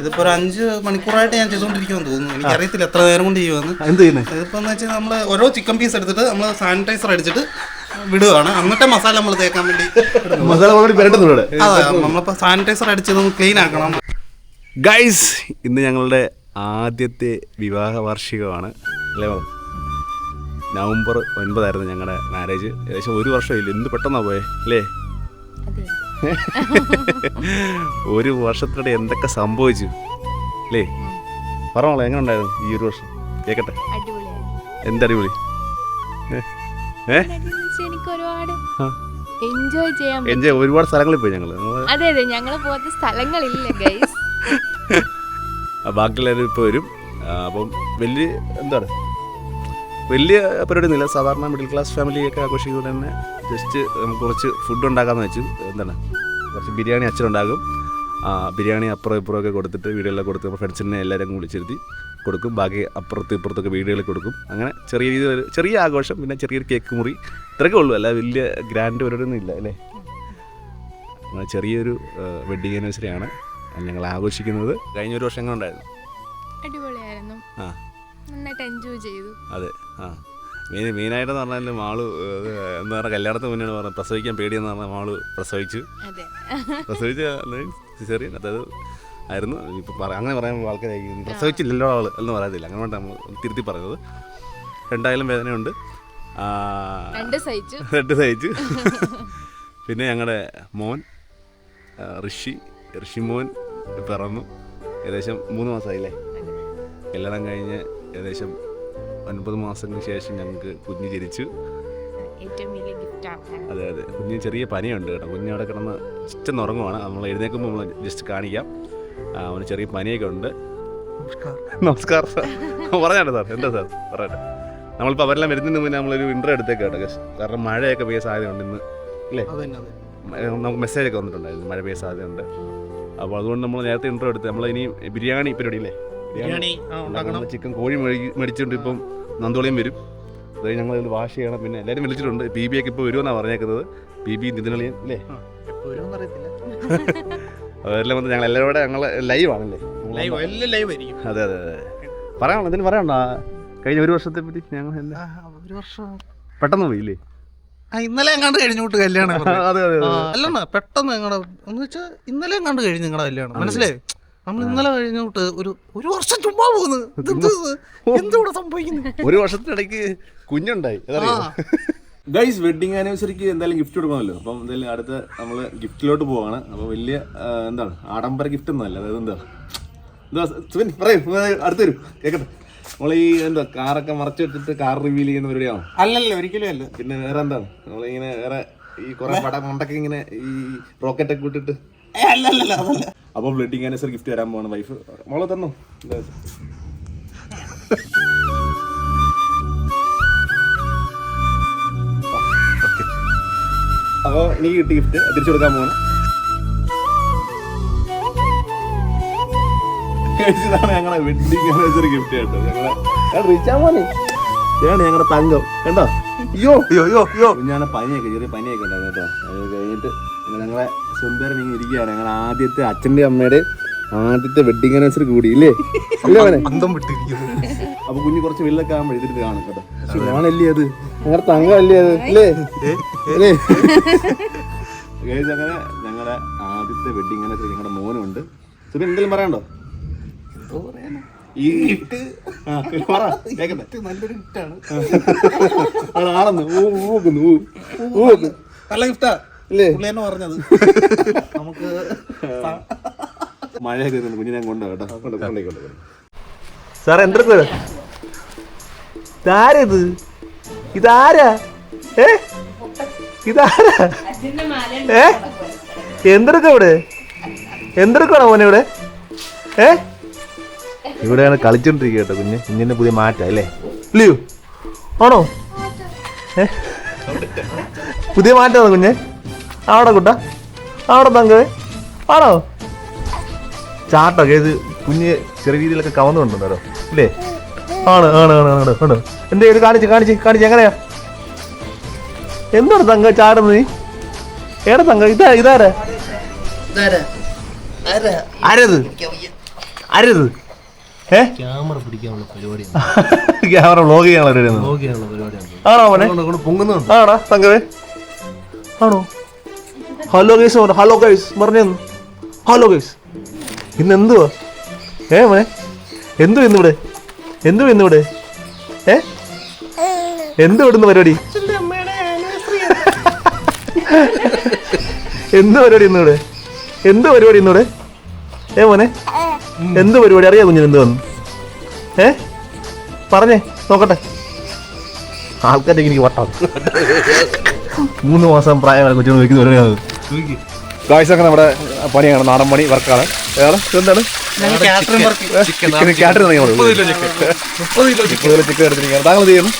ഇതിപ്പോ ഒരു അഞ്ച് മണിക്കൂറായിട്ട് ഞാൻ ചെയ്തുകൊണ്ടിരിക്കുമെന്ന് തോന്നുന്നു. എനിക്ക് അറിയത്തില്ല എത്ര നേരം കൊണ്ട് ചെയ്യുമെന്ന് എന്ത് ചെയ്യുന്നത് ഇതിപ്പോ എന്ന് വെച്ചാൽ നമ്മൾ ഓരോ ചിക്കൻ പീസ് എടുത്തിട്ട് നമ്മൾ സാനിറ്റൈസർ അടിച്ചിട്ട് വിടുകയാണ് എന്നിട്ട് മസാല നമ്മൾ തേക്കാൻ വേണ്ടി. മസാല അതെ നമ്മളിപ്പോ സാനിറ്റൈസർ അടിച്ച് നമുക്ക് ക്ലീൻ ആക്കണം. ഗൈസ് ഇന്ന് ഞങ്ങളുടെ ആദ്യത്തെ വിവാഹ വാർഷികമാണ് അല്ലേ മാം? നവംബർ ഒൻപതായിരുന്നു ഞങ്ങളുടെ മാരേജ് ഏകദേശം ഒരു വർഷമില്ല എന്ത് പെട്ടെന്നാ പോയെ അല്ലേ? ഒരു വർഷത്തിനിടെ എന്തൊക്കെ സംഭവിച്ചു? അല്ലേ പറഞ്ഞോളൂ എങ്ങനെ ഉണ്ടായിരുന്നു ഈ ഒരു വർഷം? കേക്കട്ടെ. എന്തടിപൊളി. എൻജോയ് ചെയ്യാൻ എൻജോയ് ഒരുപാട് സ്ഥലങ്ങളിൽ പോയി ഞങ്ങൾ അതെ അതെ ഞങ്ങൾ പോകാത്ത സ്ഥലങ്ങളില്ല ഗൈസ് ബാക്കിയുള്ളവർ ഇപ്പോൾ വരും. അപ്പം വലിയ എന്താണ്? വലിയ പരിപാടിയൊന്നുമില്ല. സാധാരണ മിഡിൽ ക്ലാസ് ഫാമിലിയൊക്കെ ആഘോഷിക്കുന്നത് തന്നെ ജസ്റ്റ് നമുക്ക് കുറച്ച് ഫുഡ് ഉണ്ടാക്കാമെന്ന് വെച്ചു. എന്താണ്? കുറച്ച് ബിരിയാണി അച്ഛനുണ്ടാകും ബിരിയാണി അപ്പുറം ഇപ്പുറം ഒക്കെ കൊടുത്തിട്ട് വീഡിയോയിലൊക്കെ കൊടുത്ത് നമ്മുടെ ഫ്രണ്ട്സിനെ എല്ലാവരും വിളിച്ചിരുത്തി കൊടുക്കും. ബാക്കി അപ്പുറത്ത് ഇപ്പുറത്തൊക്കെ വീടുകളിൽ കൊടുക്കും. അങ്ങനെ ചെറിയ രീതിയിൽ ചെറിയ ആഘോഷം പിന്നെ ചെറിയൊരു കേക്ക് മുറി. ഇത്രയൊക്കെ ഉള്ളൂ. അല്ല വലിയ ഗ്രാൻഡ് പരിപാടിയൊന്നും ഇല്ല അല്ലേ? അങ്ങനെ ചെറിയൊരു വെഡ്ഡിങ് ആനിവേഴ്സറിയാണ് ഞങ്ങൾ ആഘോഷിക്കുന്നത്. കഴിഞ്ഞ ഒരു വർഷം എങ്ങനെ ഉണ്ടായിരുന്നു അടിപൊളിയായിരുന്നു. ആ. നന്നായിട്ട് എൻജോയ് ചെയ്തു. അതെ ആ. മെയിൻ മെയിനായിട്ടെന്ന് പറഞ്ഞാൽ മാൾ എന്താ എന്ന് പറഞ്ഞാൽ കല്യാണത്തിന് മുന്നേ പറഞ്ഞാൽ പ്രസവിക്കാൻ പേടിയെന്ന് പറഞ്ഞാൽ മാൾ പ്രസവിച്ചു. പ്രസവിച്ച സിസേറിയൻ അതായത് ആയിരുന്നു. ഇപ്പം പറ അങ്ങനെ പറയാൻ ആൾക്കാരായിരിക്കും പ്രസവിച്ചില്ലല്ലോ ആൾ എന്ന് പറയത്തില്ല. അങ്ങനെ വേണ്ട നമ്മൾ തിരുത്തി പറയുന്നത് രണ്ടായാലും വേദനയുണ്ട്. രണ്ട് സഹിച്ചു. രണ്ട് സഹിച്ചു. പിന്നെ ഞങ്ങളുടെ മോൻ ഋഷി ഋഷിമോൻ പിറന്നു. ഏകദേശം മൂന്ന് മാസമായില്ലേ കല്യാണം കഴിഞ്ഞ് ഏകദേശം ഒൻപത് മാസത്തിന് ശേഷം ഞങ്ങൾക്ക് കുഞ്ഞ് ജനിച്ചു. ഏറ്റവും വലിയ ഗിഫ്റ്റാണ് അതെ അതെ. കുഞ്ഞ് ചെറിയ പനിയുണ്ട് കേട്ടോ. കുഞ്ഞ് അവിടെ കിടന്ന് ഇഷ്ടം ഉറങ്ങുവാണ്. നമ്മൾ എഴുന്നേൽക്കുമ്പോൾ നമ്മൾ ജസ്റ്റ് കാണിക്കാം. അവന് ചെറിയ പനിയൊക്കെ ഉണ്ട്. നമസ്കാരം. സാർ. പറഞ്ഞാട്ടെ സാർ? എന്താ സാർ? പറയട്ടെ നമ്മളിപ്പോൾ അവരെല്ലാം വരുന്നതിന് മുന്നേ നമ്മളൊരു ഇന്റർവ്യൂ എടുത്തേക്ക് കേട്ടോ. guys. കാരണം മഴയൊക്കെ പെയ്യ സാധ്യതയുണ്ട് ഇന്ന്. അല്ലേ നമുക്ക് മെസ്സേജൊക്കെ വന്നിട്ടുണ്ടായിരുന്നു. മഴ പെയ്യ സാധ്യതയുണ്ട്. അപ്പോൾ അതുകൊണ്ട് നമ്മൾ നേരത്തെ ഇന്റർവ്യൂ എടുത്ത് നമ്മൾ ഇനി ബിരിയാണി പരിപാടി അല്ലേ ബിരിയാണി ചിക്കൻ കോഴി മേടി- മേടിച്ചുകൊണ്ട് ഇപ്പം നന്തോളിയും വരും. അതായത് ഞങ്ങൾ വാഷ് ചെയ്യണം. പിന്നെ എല്ലാവരും വിളിച്ചിട്ടുണ്ട്. ബി ബി ഒക്കെ ഇപ്പോൾ വരുമെന്നാണ് പറഞ്ഞേക്കുന്നത്. ബി ബി നിതിനളിയൻ അല്ലേ? അതെല്ലാം വന്ന് ഞങ്ങൾ എല്ലാവരും കൂടെ ഞങ്ങൾ ലൈവ് ആണല്ലേ? അതെ അതെ അതെ. പറയാണോ ഇതിന് പറയണ്ടോ കഴിഞ്ഞ ഒരു വർഷത്തെ പറ്റി ഞങ്ങൾ ഒരു വർഷം. പെട്ടെന്ന് പോയില്ലേ? ഇന്നലെ എങ്ങാണ്ട് കഴിഞ്ഞു വിട്ട് കല്യാണം അല്ലെന്നാ പെട്ടെന്ന് ഞങ്ങളുടെ എന്ന് വെച്ചാൽ ഇന്നലെ എങ്ങാണ്ട് കഴിഞ്ഞു നിങ്ങളുടെ കല്യാണം. മനസ്സിലായി? നമ്മൾ ഇന്നലെ കഴിഞ്ഞോട്ട് ഒരു ഒരു വർഷം ചുമ്മാ പോകുന്നു എന്തുകൂടെ സംഭവിക്കുന്നു? ഒരു വർഷത്തിനിടയ്ക്ക് കുഞ്ഞുണ്ടായി ഗൈസ് വെഡിങ് ആനിവേഴ്സറിക്ക് എന്തായാലും ഗിഫ്റ്റ് കൊടുക്കണമല്ലോ. അപ്പം എന്തായാലും അടുത്ത നമ്മൾ ഗിഫ്റ്റിലോട്ട് പോവാണ്. അപ്പോൾ വലിയ എന്താണ് ആഡംബര ഗിഫ്റ്റ് ഒന്നും അല്ല. അതായത് എന്താ? എന്താ സുബിൻ പറയൂ. അടുത്ത് വരും. കേൾക്കട്ടെ നമ്മൾ ഈ എന്താ കാറൊക്കെ മറച്ചു വെച്ചിട്ട് കാർ റിവീൽ ചെയ്യുന്ന പരിപാടിയാണോ അല്ലല്ല ഒരിക്കലും അല്ല. പിന്നെ വേറെ എന്താണ്? നമ്മളിങ്ങനെ വേറെ ഈ കുറെ പടം മുണ്ടൊക്കെ ഇങ്ങനെ ഈ റോക്കറ്റ് ഒക്കെ വിട്ടിട്ട് അല്ലല്ല അല്ല അല്ല അതല്ല. അപ്പോൾ വെഡിങ് ആനിവേഴ്സറി ഗിഫ്റ്റ് തരാൻ പോവാണ് വൈഫ് മോളെ തന്നു. അപ്പോൾ എനിക്ക് കിട്ടി ഗിഫ്റ്റ് തിരിച്ചു കൊടുക്കാൻ പോകണം ഇതാണ് ഞങ്ങളെ വെഡിങ് ആനിവേഴ്സറി ഗിഫ്റ്റ് കേട്ടോ. ഞങ്ങളെ ഇതാണ് ഞങ്ങളുടെ തങ്കം. കണ്ടോ? അയ്യോ. അയ്യോ അയ്യോ അയ്യോ. ഞാൻ പനിയൊക്കെ ചെറിയ പനിയൊക്കെ ഉണ്ടായിരുന്നു കേട്ടോ. അത് കഴിഞ്ഞിട്ട് ഞങ്ങളെ സുന്ദരൻ ഇങ്ങനെ ഇരിക്കുകയാണ് ഞങ്ങൾ ആദ്യത്തെ അച്ഛന്റെ അമ്മയുടെ ആദ്യത്തെ വെഡിങ് ആനിവേഴ്സറി കൂടി ഇല്ലേ? അല്ലേ മോനെ? അന്തം വിട്ടിരിക്കുന്നു. അപ്പൊ കുഞ്ഞു കുറച്ച് വെള്ളൊക്കെ ആകുമ്പോൾ ഇതിട്ട് കാണും കേട്ടോ. ഞാനല്ലേ അത്? ഞങ്ങളുടെ തങ്കമല്ലേ അത്? അല്ലേ അല്ലേ അങ്ങനെ ഞങ്ങളുടെ ആദ്യത്തെ വെഡിങ് ആനിവേഴ്സറി ഞങ്ങളുടെ മോനുണ്ട്. സുബിൻ എന്തെങ്കിലും പറയണ്ടോ ഈ ആ, പറ, കേക്കട്ടെ. നല്ലൊരു ഗിഫ്റ്റാണ് ആണ്, ആണെന്ന്. ഊ ഊക്കുന്നു ഊ ഊ. നല്ല ഗിഫ്റ്റാ അല്ലേ? പുള്ളി തന്നെ പറഞ്ഞത്. നമുക്ക് മഴയൊക്കെ വരുന്നുണ്ട് കുഞ്ഞിനെ കേട്ടോ. കൊണ്ട് കൊണ്ടേ കൊണ്ട് സാറേ എന്തൊക്കെ? ഇതാരത്? ഇതാരാ? ഏ? ഇതാരാ? ഏ? എന്തെടുക്ക ഇവിടെ എന്തെടുക്കണോ മോനെ ഇവിടെ? ഏ? ഇവിടെയാണ് കളിച്ചോണ്ടിരിക്കുക കേട്ടോ കുഞ്ഞ്. കുഞ്ഞിന്റെ പുതിയ മാറ്റം അല്ലേ? ഇല്ലയോ ആണോ? ഏ? പുതിയ മാറ്റമാണോ കുഞ്ഞ്? ആവിടെ കുട്ട. അവിടെ തങ്ക് ആണോ ചാട്ടൊക്കെ ഇത് കുഞ്ഞ് ചെറിയ രീതിയിലൊക്കെ കവന്നുകൊണ്ടുണ്ടോ ഇല്ലേ? ആണ് ആണ് ആണ് ആണ് ആണ്. എന്തേ ഇത് കാണിച്ച് കാണിച്ച് കാണിച്ച് എങ്ങനെയാ? എന്താണ് തങ്ക ചാടുന്നത് നീ? ഏടാ തങ്ക ഇതാ ഇതാരാ? അരത് അരത് ക്യാമറ പിടിക്കാനുള്ള പരിപാടിയാണ് ക്യാമറ ചെയ്യാനുള്ള പരിപാടി വ്ലോഗ് ചെയ്യാനുള്ള പരിപാടിയാണ്. ആണോ മോനെ? പൊങ്ങുന്നുണ്ട്. ആണോ തങ്കവേ? ആണോ? ഹലോ ഗൈസ് ഹലോ ഗൈസ് പറഞ്ഞു ഹലോ ഗൈസ് ഇന്ന് എന്തുവാ? ഏ മോനെ? എന്തു ഇന്നിവിടെ? എന്തു ഇന്നിവിടെ? ഏ? എന്തു ഇവിടുന്ന് പരിപാടി? എന്ത് പരിപാടി ഇന്നിവിടെ? എന്ത് പരിപാടി ഇന്നിവിടെ? ഏ മോനെ? എന്ത് പരിപാടി? അറിയാ കുഞ്ഞിന് എന്ത് വന്നു ഏ? പറഞ്ഞേ നോക്കട്ടെ. ആൾക്കാരെ എനിക്ക് വട്ടാണ്. മൂന്ന് മാസം പ്രായമായ കൊച്ചുകൾ വയ്ക്കുന്ന പരിപാടിയാണ് ഗായ്സൊക്കെ നമ്മുടെ പണിയാണ്. നാടൻ പണി വർക്കാണ്. ഏതാണ് എന്താണ് കാറ്ററിംഗ് കിലോ ചിക്കൻ എടുത്തിരിക്കുകയാണ്. താങ്കൾ എന്ത് ചെയ്യുന്നു?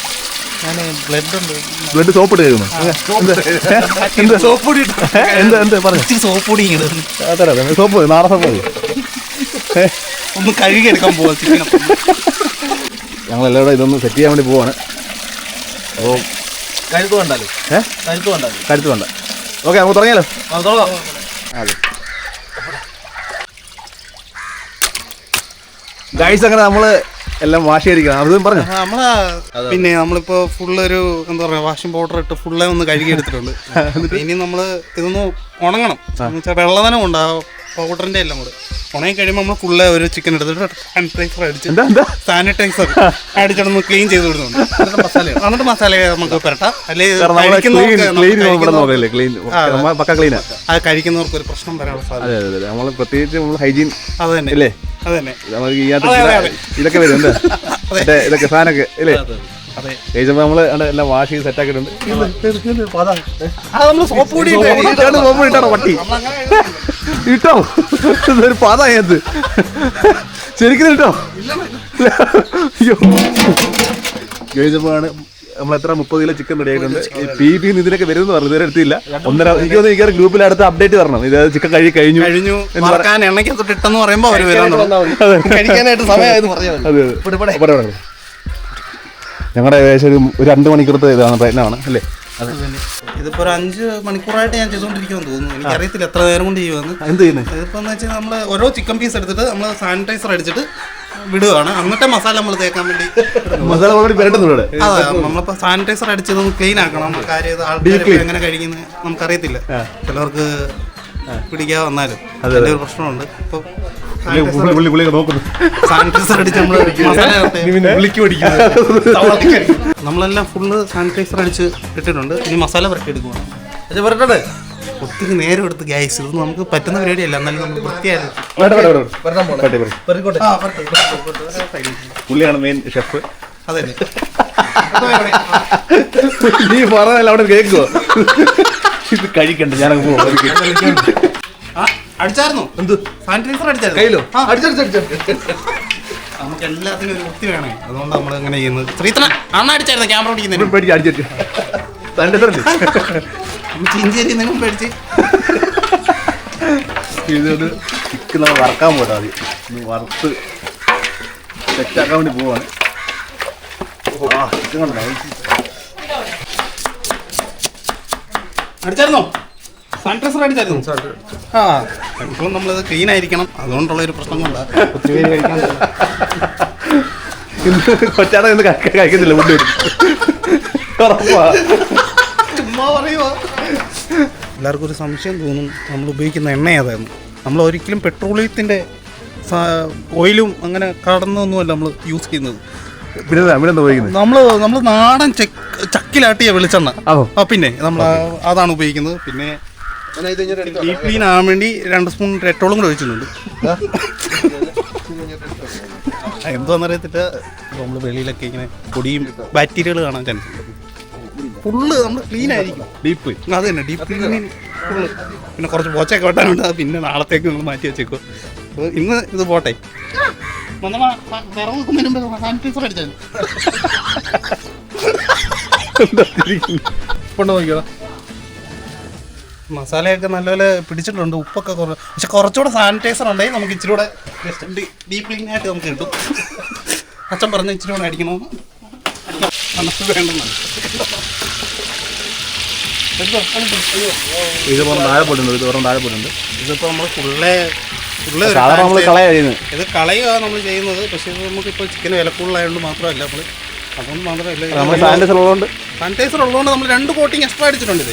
ബ്ലഡ് ഉണ്ട്. ബ്ലഡ് സോപ്പ് ഇട്ട് കഴിയുന്നു എന്ത്? സോപ്പ്. എന്ത് എന്ത് പറഞ്ഞു? സോപ്പ് പൊടി ഇടുന്നു തരാം സോപ്പ് നാടൻ സോപ്പ് ഒന്ന് കഴുകിയെടുക്കാൻ പോവാ ചിക്കൻ ഞങ്ങളെല്ലാവരും ഇതൊന്ന് സെറ്റ് ചെയ്യാൻ വേണ്ടി പോവാണ്. അപ്പോൾ കരുത്ത് വേണ്ടല്ലോ. ഏ? കരുത്ത് വേണ്ടല്ലോ. കരുത്ത് വേണ്ട. ഓക്കെ നമുക്ക് തുടങ്ങിയാലോ അതോളാം ഗൈസ് അങ്ങനെ നമ്മൾ എല്ലാം വാഷ് ചെയ്തിരിക്കണം അതും പറഞ്ഞു? നമ്മൾ പിന്നെ നമ്മളിപ്പോ ഫുള്ള് ഒരു എന്താ പറയാ വാഷിംഗ് പൗഡർ ഇട്ട് ഫുള്ളെ ഒന്ന് കഴുകി എടുത്തിട്ടുണ്ട് ഇനി നമ്മൾ ഇതൊന്ന് ഉണങ്ങണം. വെച്ചാൽ വെള്ളതനം ഉണ്ട് പൗഡറിന്റെ എല്ലാം കൂടെ. ഉണങ്ങി കഴിയുമ്പോൾ നമ്മൾ ഫുള്ള് ഒരു ചിക്കൻ എടുത്തിട്ട് സാനിറ്റൈസർ അടിച്ച് സാനിറ്റൈസർ അടിച്ചിട്ട് അടിച്ചിട്ടൊന്ന് ക്ലീൻ ചെയ്ത് വിടുന്നുണ്ട് എന്നിട്ട് മസാല നമുക്ക് പുരട്ടാം. അല്ലെങ്കിൽ കഴിക്കുന്നവർക്ക് ക്ലീൻ നമുക്ക് പക്ക ക്ലീനാ അത് കഴിക്കുന്നവർക്ക് ഒരു പ്രശ്നം വരാനുള്ള സാധ്യത. നമ്മൾ പ്രത്യേകിച്ച് നമ്മൾ ഹൈജീൻ അത് തന്നെ. ഇല്ലേ? അത് തന്നെ. ഇതൊക്കെ വരും ഇതൊക്കെ സാധനമൊക്കെ അതെ. കഴിച്ചപ്പോൾ നമ്മൾ എല്ലാം വാഷ് ചെയ്ത് സെറ്റ് ആക്കിയിട്ടുണ്ട്. അത്. നമ്മൾ സോപ്പ് പൊടി ഇട്ടാണ് സോപ്പ് പട്ടി ഇട്ടോ? ഇതൊരു പാത അതിനകത്ത്. ശരിക്കും ഇട്ടോ? അയ്യോ. കഴിച്ചപ്പോഴാണ് നമ്മൾ എത്ര മുപ്പത് കിലോ ചിക്കൻ റെഡി ആയിട്ടുണ്ട്. പി പി ഇതിനൊക്കെ വരുമെന്ന് പറഞ്ഞു. ഇതുവരെ എടുത്തില്ല. ഒന്നര എനിക്ക് തോന്നുന്നു എനിക്ക് ഗ്രൂപ്പിൽ അടുത്ത അപ്ഡേറ്റ് തരണം ഇത് ചിക്കൻ കഴി കഴിഞ്ഞു. കഴിഞ്ഞു. എണ്ണയ്ക്ക് തൊട്ടിട്ടെന്ന് ഇട്ടെന്ന് അവർ വരാൻ അതെ അതെ. ഞങ്ങളുടെ ഏകദേശം ഒരു ഒരു രണ്ട് മണിക്കൂറത്തെ ഇതാണ് പ്രയത്നമാണ് അല്ലേ? ഇതിപ്പോ ഒരു അഞ്ച് മണിക്കൂറായിട്ട് ഞാൻ ചെയ്തുകൊണ്ടിരിക്കുമെന്ന് തോന്നുന്നു. എനിക്ക് അറിയത്തില്ല എത്ര നേരം കൊണ്ട് ചെയ്യുമെന്ന് എന്ത് ചെയ്യുന്നത് ഇതിപ്പോ വെച്ചാൽ നമ്മൾ ഓരോ ചിക്കൻ പീസ് എടുത്തിട്ട് നമ്മൾ സാനിറ്റൈസർ അടിച്ചിട്ട് വിടുകയാണ് എന്നിട്ട് മസാല നമ്മൾ തേക്കാൻ വേണ്ടി മസാല ഓൾറെഡി പെരട്ടുന്നു ഇവിടെ. അതെ നമ്മളിപ്പോ സാനിറ്റൈസർ അടിച്ചത് ക്ലീൻ ആക്കണം. കാര്യം ആൾക്കാർ എങ്ങനെ കഴിക്കുന്നത് നമുക്കറിയത്തില്ല. ചിലവർക്ക് പിടിക്കാതെ വന്നാലും അതിന്റെ ഒരു പ്രശ്നമുണ്ട്. ഇപ്പൊ നോക്കുന്നു. സാനിറ്റൈസർ അടിച്ച് നമ്മൾ നമ്മളെല്ലാം ഫുള്ള് സാനിറ്റൈസർ അടിച്ച് ഇട്ടിട്ടുണ്ട്. ഇനി മസാല പുരട്ടി എടുക്കുവാണ്. പക്ഷെ പറഞ്ഞേ ഒത്തിരി നേരം എടുത്ത് ഗ്യാസ് ഇത് നമുക്ക് പറ്റുന്ന പരിപാടിയല്ല. എന്നാലും നമുക്ക് വൃത്തിയായിരുന്നു. പുള്ളിയാണ് മെയിൻ ഷെഫ് അതെ. നീ പറഞ്ഞല്ല അവിടെ കേൾക്കുവോ? ഇത് കഴിക്കണ്ട ഞാനങ്ങ് പോകും അടിച്ചായിരുന്നോ? എന്ത്? സാനിറ്റൈസർ അടിച്ചായിരുന്നു? കയ്യിലോ? നമുക്ക് എല്ലാത്തിനും ഒരു വൃത്തി വേണേ. അതുകൊണ്ട് നമ്മൾ അങ്ങനെ ചെയ്യുന്നത്? ശ്രീത്തന അണ്ണ അടിച്ചായിരുന്നു ക്യാമറ ഓടിക്കുന്നതിന് എന്തെങ്കിലും പേടിച്ച് ഇതൊരു ചിക്കൻ നമ്മൾ വറക്കാൻ പോട്ടെ അത് വറുത്ത് സെറ്റാക്കാൻ വേണ്ടി പോവാണ്. ആ ചിക്കൻ അടിച്ചായിരുന്നോ? സാനിറ്റൈസർ അടിച്ചായിരുന്നു? ആ. നമ്മളത് ക്ലീൻ ആയിരിക്കണം. അതുകൊണ്ടുള്ള ഒരു പ്രശ്നം കൊണ്ടാ. ഒത്തിരി പേര് കഴിക്കാൻ ഇന്ന് കൊച്ചാട ഇന്ന് കഴി- കഴിക്കുന്നില്ല എല്ലാവർക്കും ഒരു സംശയം തോന്നും. നമ്മൾ ഉപയോഗിക്കുന്ന എണ്ണ ഏതായിരുന്നു? നമ്മൾ ഒരിക്കലും പെട്രോളിയത്തിന്റെ ഓയിലും അങ്ങനെ കടന്നൊന്നുമല്ല നമ്മൾ യൂസ് ചെയ്യുന്നത്. പിന്നെ ഉപയോഗിക്കുന്നത്? നമ്മൾ നമ്മൾ നാടൻ ചെക്ക് ചക്കിലാട്ടിയ വെളിച്ചെണ്ണ. ആ പിന്നെ നമ്മൾ അതാണ് ഉപയോഗിക്കുന്നത്. പിന്നെ ഡീപ് ക്ലീൻ ആവാൻ വേണ്ടി രണ്ട് സ്പൂൺ റെറ്റോളും കൂടെ ഒഴിച്ചിട്ടുണ്ട്. എന്തോന്നറിയത്തില്ല. നമ്മൾ വെളിയിലൊക്കെ ഇങ്ങനെ പൊടിയും ബാക്ടീരിയകൾ കാണാൻ ചാൻസ് ഉണ്ട്. ഫുള്ള് നമ്മൾ ക്ലീൻ ആയിരിക്കും. ഡീപ്പ് അത് തന്നെ ഡീപ് ക്ലീൻ ഫുള്ള് പിന്നെ കുറച്ച് പോച്ചൊക്കെ വെട്ടാനുണ്ട്. അത് പിന്നെ നാളത്തേക്ക് നമ്മൾ മാറ്റി വെച്ചേക്കും അപ്പോൾ ഇന്ന് ഇത് പോട്ടെ. സാനിറ്റൈസർ അടിച്ചായിരുന്നു. കൊണ്ട് നോക്കിയോ മസാലയൊക്കെ നല്ലപോലെ പിടിച്ചിട്ടുണ്ട് ഉപ്പൊക്കെ കുറവ്. പക്ഷെ കുറച്ചുകൂടെ സാനിറ്റൈസർ ഉണ്ടെങ്കിൽ നമുക്ക് ഇച്ചിരി കൂടെ ഡീപ് ക്ലീൻ ആയിട്ട് നമുക്ക് കിട്ടും. അച്ഛൻ പറഞ്ഞ ഇച്ചിരി കൂടെ അടിക്കണമെന്ന് അടിക്കാം. നമുക്ക് വേണ്ടെന്നാണ് ഇത് പറഞ്ഞ താഴെ പോയിട്ടുണ്ട് ഇത് പറഞ്ഞ താഴെ പോയിട്ടുണ്ട്. ഇതിപ്പോൾ നമ്മൾ ഫുള്ളേ ഇത് കളയുക നമ്മൾ ചെയ്യുന്നത് പക്ഷേ ഇത് നമുക്കിപ്പോൾ ചിക്കൻ വില കൂടുതലായതുകൊണ്ട് മാത്രമല്ല നമ്മൾ അതുകൊണ്ട് മാത്രമല്ല സാനിറ്റൈസർ ഉള്ളതുകൊണ്ട് നമ്മൾ രണ്ട് കോട്ടിങ് എക്സ്ട്രാ അടിച്ചിട്ടുണ്ട് ഇത്.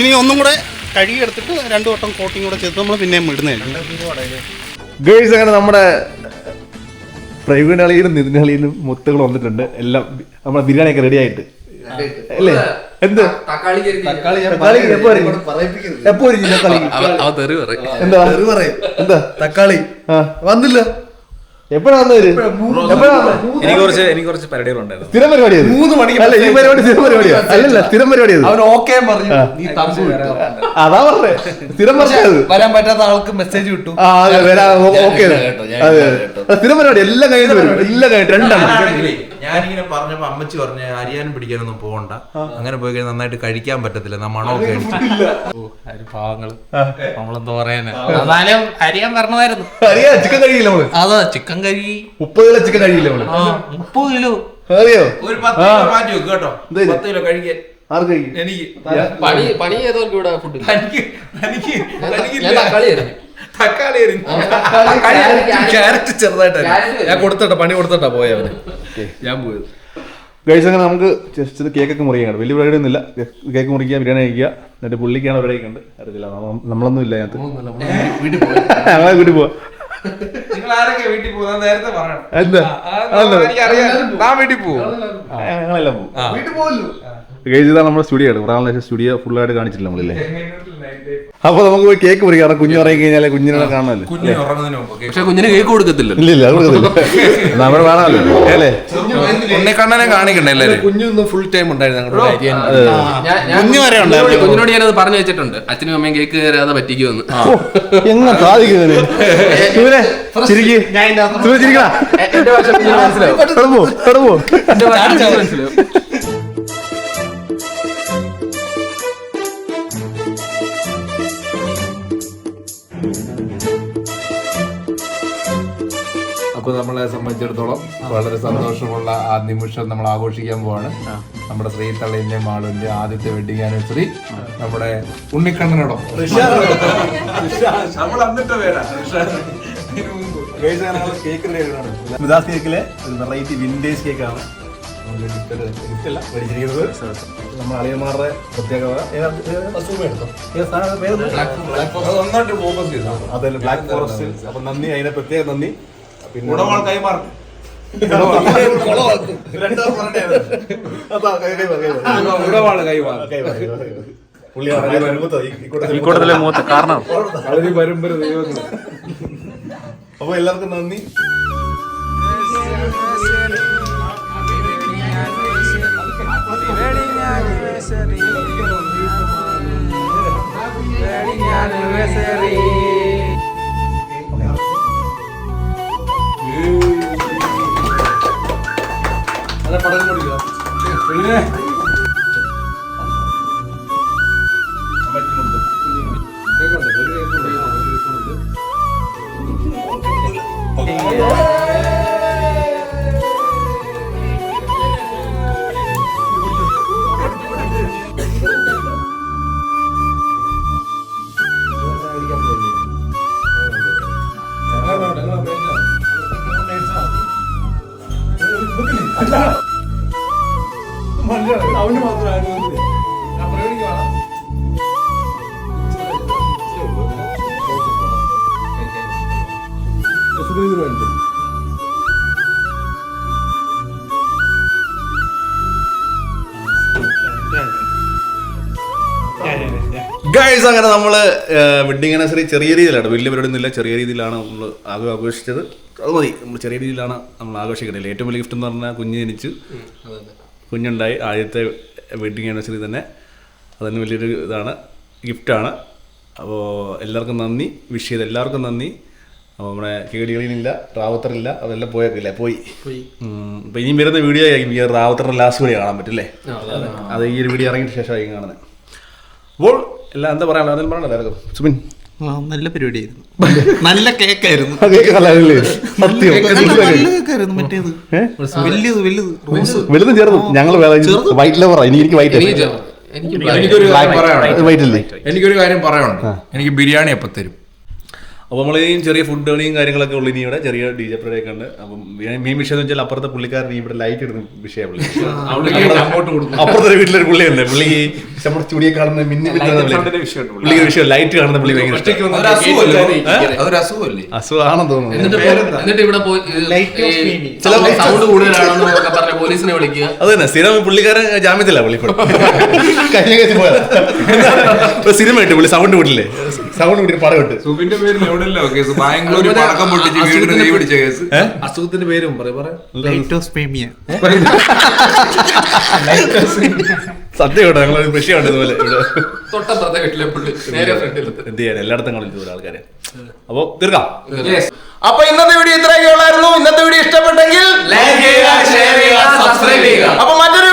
ഇനി ഒന്നും കൂടെ കഴുകി എടുത്തിട്ട് രണ്ട് വട്ടം കോട്ടിങ് കൂടെ ചെയ്ത് നമ്മൾ പിന്നെയും ഇടുന്നതായിരിക്കും. ഗേൾസ് അങ്ങനെ നമ്മുടെ പ്രൈവീണളിയിലും നിതിനളിയിലും മുത്തുകൾ വന്നിട്ടുണ്ട്. എല്ലാം നമ്മുടെ ബിരിയാണി ഒക്കെ റെഡി ആയിട്ട് അല്ലേ? എന്ത്? തക്കാളി തക്കാളി എപ്പോ എന്താ? എന്താ? തക്കാളി. വന്നില്ല. എപ്പോഴാ? വന്നത് എപ്പോഴാ വന്നത് എനിക്ക് കുറച്ച് എനിക്ക് കുറച്ച് പരിപാടികളുണ്ടായിരുന്നു. സ്ഥിരം പരിപാടിയത് മൂന്ന് മണിക്ക് അല്ല ഈ പരിപാടി സ്ഥിരം പരിപാടിയാ? അല്ലല്ല സ്ഥിരം അവൻ ഓക്കെ പറഞ്ഞു. നീ തമ്പു. അതാ പറഞ്ഞേ. സ്ഥിരം പറഞ്ഞത് വരാൻ പറ്റാത്ത ആൾക്ക് മെസ്സേജ് ഓക്കെ. സ്ഥിരം പരിപാടി എല്ലാം കഴിഞ്ഞിട്ട് വരും. എല്ലാം കഴിഞ്ഞിട്ട് രണ്ടെണ്ണം. ഞാനിങ്ങനെ പറഞ്ഞപ്പോ അമ്മച്ചി പറഞ്ഞ അരിയാനും പിടിക്കാനൊന്നും പോകണ്ട അങ്ങനെ പോയി കഴിഞ്ഞാൽ നന്നായിട്ട് കഴിക്കാൻ പറ്റത്തില്ല മണമൊക്കെ പാവങ്ങൾ. നമ്മളെന്താ പറയാനാ. എന്നാലും അരിയാൻ പറഞ്ഞതായിരുന്നു അറിയാ ചിക്കൻ കഴിയില്ല നമ്മൾ? അതാ ചിക്കൻ കറി മുപ്പത് കിലോ ചിക്കൻ കഴിയില്ല നമ്മൾ? ആ മുപ്പത് കിലോ. അറിയോ? ഒരു പത്ത് കിലോ മാറ്റി വെക്ക് കേട്ടോ. എന്താ ഇത്? പത്ത് കിലോ കഴിക്കാൻ ആർക്ക് കഴിക്കും എനിക്ക്. പണി പണി ചെയ്തവർക്ക് ഇവിടെ ഫുഡ് തനിക്ക് തനിക്ക് തനിക്കില്ല. ഞാൻ തക്കാളി ആയിരുന്നു തക്കാളി അരിഞ്ഞു. ക്യാരറ്റ് ക്യാരറ്റ് ചെറുതായിട്ടായിരുന്നു ഞാൻ കൊടുത്തട്ടാ പണി കൊടുത്തിട്ടാ പോയ അവന്. ഞാൻ പോയത് കഴിച്ച് അങ്ങനെ നമുക്ക് ജസ്റ്റ് കേക്കൊക്കെ മുറിയാണ് വലിയ പരിപാടി ഒന്നുമില്ല. കേക്ക് മുറിക്കുക ബിരിയാണി കഴിക്കുക. എന്നിട്ട് പുള്ളിക്കാണ് പരിപാടി ഉണ്ട് അറിയില്ല നമ്മ- നമ്മളൊന്നും ഇല്ല അതിനകത്ത് വീട്ടിൽ പോയി. ഞങ്ങളെ വീട്ടിൽ പോവാ. നിങ്ങൾ ആരൊക്കെ വീട്ടിൽ പോകുന്ന നേരത്തെ പറയണം. ഞാൻ വീട്ടിൽ പോകും. ഞങ്ങളെല്ലാം പോകും. കഴിച്ച് ഇതാണ് നമ്മുടെ സ്റ്റുഡിയോ. ആണ് സ്റ്റുഡിയോ ഫുള്ളായിട്ട് കാണിച്ചില്ല നമ്മളില്ലേ? അപ്പൊ നമുക്ക് പോയി കേക്ക് മുറിക്കാം. കാരണം കുഞ്ഞു ഉറങ്ങി കഴിഞ്ഞാൽ കുഞ്ഞിനെ കാണാമല്ലോ. കുഞ്ഞിന് ഉറങ്ങുന്നതിന് മുമ്പ് പക്ഷെ കുഞ്ഞിന് കേക്ക് കൊടുക്കത്തില്ല ഇല്ല ഇല്ല അത് കൊടുക്കത്തില്ല. നമ്മൾ വേണമല്ലോ. അല്ലേ? ഉണ്ണിക്കണ്ണനെ കാണിക്കണ്ടേ എല്ലാരും? കുഞ്ഞൊന്നും ഫുൾ ടൈം ഉണ്ടായിരുന്നു ഞങ്ങളുടെ കുഞ്ഞ് വരെ ഉണ്ടായിരുന്നു. കുഞ്ഞിനോട് ഞാനത് പറഞ്ഞു വെച്ചിട്ടുണ്ട്. അച്ഛനും അമ്മയും കേക്ക് കയറാതെ പറ്റിക്കുമെന്ന്. എങ്ങനെ സാധിക്കുന്നതിന് ഇവനെ ചിരിക്ക്. ഇവനെ ചിരിക്കടാ എന്റെ ഭാഷ കുഞ്ഞിന് മനസ്സിലാവും. എടപ്പോ എടപ്പോ മനസ്സിലാവും. അപ്പൊ നമ്മളെ സംബന്ധിച്ചിടത്തോളം വളരെ സന്തോഷമുള്ള ആ നിമിഷം നമ്മൾ ആഘോഷിക്കാൻ പോവാണ്. നമ്മുടെ ശ്രീ തള്ളിന്റെ മാളിന്റെ ആദ്യത്തെ വെഡിങ് ആനിവേഴ്സറി നമ്മുടെ ഉണ്ണിക്കണ്ണനോടൊപ്പം. മിതാസ് കേക്കിലെ ഒരു വെറൈറ്റി വിന്റേജ് കേക്കാണ്. നമ്മൾ അളിയന്മാരുടെ പ്രത്യേകത നന്നായിട്ട് ഫോക്കസ് ചെയ്തു. അതല്ല ബ്ലാക്ക് ഫോറസ്റ്റ് അപ്പൊ നന്ദി അതിനെ പ്രത്യേക നന്ദി. പിന്നെ ഉടമകൾ കൈമാറും. ഉടവാൾ കൈമാറും ഈ കൂട്ടത്തിലെ മൂത്ത കാരണം. കളരി പരമ്പര ദൈവങ്ങൾ അപ്പൊ എല്ലാവർക്കും നന്ദി. പഠനം പഠിക്കുക പിന്നെ ഗൈസ് അങ്ങനെ നമ്മൾ വെഡിങ് ആനിവേഴ്സറി ചെറിയ രീതിയിലാണ് വലിയ പരിപാടി ഒന്നുമില്ല ചെറിയ രീതിയിലാണ് നമ്മൾ ആകെ ആഘോഷിച്ചത്. അത് മതി. നമ്മൾ ചെറിയ രീതിയിലാണ് നമ്മൾ ആഘോഷിക്കുന്നത്. ഏറ്റവും വലിയ ഗിഫ്റ്റ് എന്ന് പറഞ്ഞാൽ കുഞ്ഞ് ജനിച്ചു. കുഞ്ഞുണ്ടായി. ആദ്യത്തെ വെഡിങ് ആനിവേഴ്സറി തന്നെ. അതന്നെ വലിയൊരു ഇതാണ്. ഗിഫ്റ്റാണ് അപ്പോൾ എല്ലാവർക്കും നന്ദി. വിഷ് ചെയ്ത് എല്ലാവർക്കും നന്ദി. അപ്പോൾ നമ്മുടെ കേടികളിലില്ല റാവത്തറില്ല അതെല്ലാം പോയേക്കില്ല പോയി. ഉം, അപ്പോൾ ഇനിയും വരുന്ന വീഡിയോ ആയിരിക്കും ഈ റാവത്തറിന്റെ ലാസ്റ്റ് വീഡിയോ കാണാൻ പറ്റില്ലേ? അത് ഈ ഒരു വീഡിയോ ഇറങ്ങിയിട്ട് ശേഷമായിരിക്കും കാണുന്നത്. അപ്പോൾ എല്ലാം എന്താ പറയാനുള്ള അതെല്ലാം പറയണല്ലോ സുബിൻ? നല്ല പരിപാടിയായിരുന്നു. നല്ല കേക്കായിരുന്നു. വലുത് റോസ്. വലുതും ചേർന്നു. ഞങ്ങൾ വൈറ്റ് ലവറാ ഇനി എനിക്ക് വൈറ്റ് എനിക്ക് ചെ- എനിക്ക് എനിക്കൊരു കാര്യം പറയാനുണ്ട്. എനിക്ക് ബിരിയാണി എപ്പം തരും? അപ്പോൾ നമ്മൾ ഈ ചെറിയ ഫുഡ് കളിയും കാര്യങ്ങളൊക്കെ ഉള്ളു ഇനി ഇവിടെ. ചെറിയ ഡി ജെ ഒക്കെ ഉണ്ട്. അപ്പം മെയിൻ വിഷയം എന്ന് വെച്ചാൽ അപ്പുറത്തെ പുള്ളിക്കാരൻ ഇവിടെ ലൈറ്റ് ഇടുന്ന വിഷയം അപ്പുറത്തെ വീട്ടിലൊരു പുള്ളിയുണ്ട്. പുള്ളി നമ്മുടെ ചുടിയെ കാണുന്ന മിന്നി പുള്ളിക്ക് വിഷയം ലൈറ്റ് കാണുന്ന പുള്ളി ഭയങ്കര അസുഖമാണെന്ന് തോന്നുന്നു. അത് തന്നെ. സ്ഥിരം പുള്ളിക്കാരൻ ജാമ്യത്തില്ല പുള്ളി. കഴിഞ്ഞ സിനിമ ഇട്ട്. പുള്ളി സൗണ്ട് വിട്ടില്ലേ സൗണ്ട് വിട്ടിട്ട് പടം ഇട്ട്. സുബിന്റെ പേരിൽ എവിടെയല്ലോ കേസ്? ബാംഗ്ലൂർ പടക്കം പൊട്ടിച്ച് വീടിന് തീ പിടിച്ച കേസ്. അസുഖത്തിന്റെ പേരും സത്യം കേട്ടോ ഇതുപോലെ ഇവിടെ. തൊട്ടപ്പുറത്തെ വീട്ടിലെ പുള്ളി നേരെ ഫ്രണ്ടിലെത്തി എന്ത് ചെയ്യാൻ എല്ലായിടത്തും കളിച്ചു ആൾക്കാരെ. അപ്പൊ തീർക്കാം. അപ്പൊ ഇന്നത്തെ വീഡിയോ ഇത്രയൊക്കെ ഉള്ളായിരുന്നു. ഇന്നത്തെ വീഡിയോ ഇഷ്ടപ്പെട്ടെങ്കിൽ ലൈക്ക് ചെയ്യുക ഷെയർ ചെയ്യുക സബ്സ്ക്രൈബ് ചെയ്യുക. അപ്പൊ മറ്റൊരു